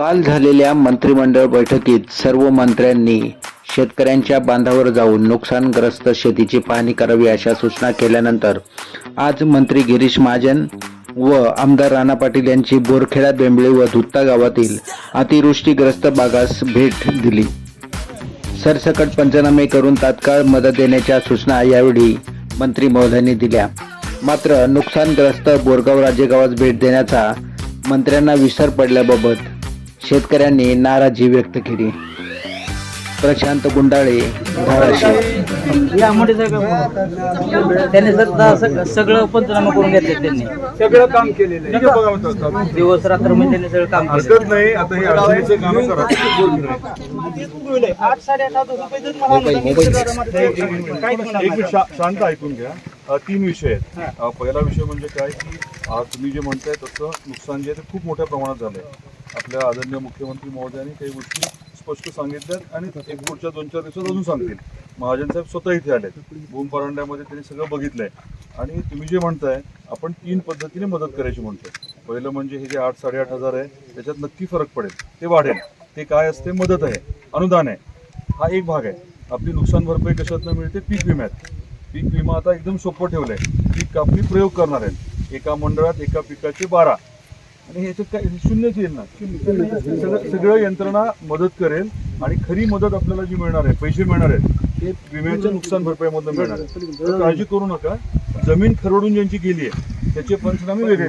काल झालेल्या मंत्रिमंडळ बैठकीत सर्व मंत्र्यांनी शेतकऱ्यांच्या बांधावर जाऊन नुकसानग्रस्त शेतीची पाहणी करावी अशा सूचना केल्यानंतर आज मंत्री गिरीश महाजन व आमदार राणा पाटील यांची बोरखेडा बेंबळे व धुत्ता गावातील अतिवृष्टीग्रस्त भागास भेट दिली. सरसकट पंचनामे करून तात्काळ मदत देण्याच्या सूचना यावेळी मंत्री महोदयांनी दिल्या. मात्र नुकसानग्रस्त बोरगाव राजेगावास भेट देण्याचा मंत्र्यांना विसर पडल्याबाबत शेतकऱ्यांनी नाराजी व्यक्त केली. प्रशांत गुंडाळे धाराशिव. त्यांनी सध्या सग- सगळं पंचनामा करून घेतले त्यांनी. सगळं काम केलेलं आहे. दिवस रात्र म्हणजे त्यांनी सगळं काम केलं नाही आता हे अडचणीचं काम करा. शांत ऐकून घ्या. तीन विषय आहेत. पहिला विषय म्हणजे काय की तुम्ही जे म्हणताय तसं नुकसान जे आहे ते खूप मोठ्या प्रमाणात झालंय. आपल्या आदरणीय मुख्यमंत्री महोदयांनी काही गोष्टी स्पष्ट सांगितल्यात आणि एक पुढच्या दोन चार दिवसात अजून सांगतील. महाजन साहेब स्वतः इथे आले भूम परांड्यामध्ये त्यांनी सगळं बघितलंय. आणि तुम्ही जे म्हणताय आपण तीन पद्धतीने मदत करायची म्हणतोय. पहिलं म्हणजे हे जे आठ साडेआठ हजार आहे त्याच्यात नक्की फरक पडेल. ते वाढेल. ते काय असते? मदत आहे. अनुदान आहे. हा एक भाग आहे. आपली नुकसान भरपाई कशातनं मिळते? पीक विम्यात. पीक विमा आता एकदम सोपं ठेवलंय. पीक कापणी प्रयोग करणार आहेत. एका मंडळात एका पिकाचे बारा. आणि ह्याच्यात काय शून्यच येणार ना सगळं सगळं यंत्रणा मदत करेल आणि खरी मदत आपल्याला जी मिळणार आहे पैसे मिळणार आहेत ते विम्याच्या नुकसान भरपाईमधून मिळणार आहे. तर काळजी करू नका. जमीन खरडून ज्यांची गेली आहे त्याचे पंचनामे वेगळे